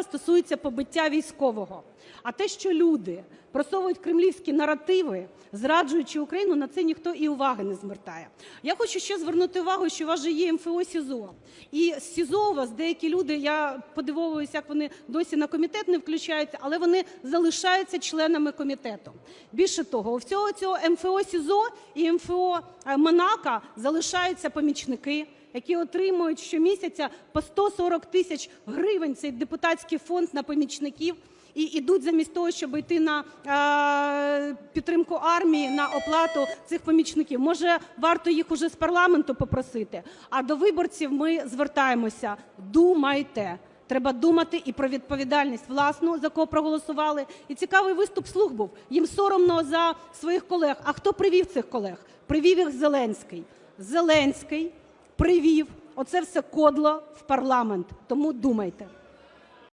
справа стосується побиття військового. А те, що люди просовують кремлівські наративи, зраджуючи Україну, на це ніхто і уваги не звертає. Я хочу ще звернути увагу, що у вас же є МФО СІЗО. І з СІЗО у вас деякі люди, я подивовуюся, як вони досі на комітет не включаються, але вони залишаються членами комітету. Більше того, у всього цього МФО СІЗО і МФО е, Монако залишаються помічники, які отримують щомісяця по 140 тисяч гривень цей депутатський фонд на помічників. І йдуть замість того, щоб йти на е, підтримку армії, на оплату цих помічників. Може, варто їх уже з парламенту попросити. А до виборців ми звертаємося: думайте. Треба думати і про відповідальність власну, за кого проголосували. І цікавий виступ слуг був. Їм соромно за своїх колег. А хто привів цих колег? Привів їх Зеленський. Зеленський привів оце все кодло в парламент. Тому думайте.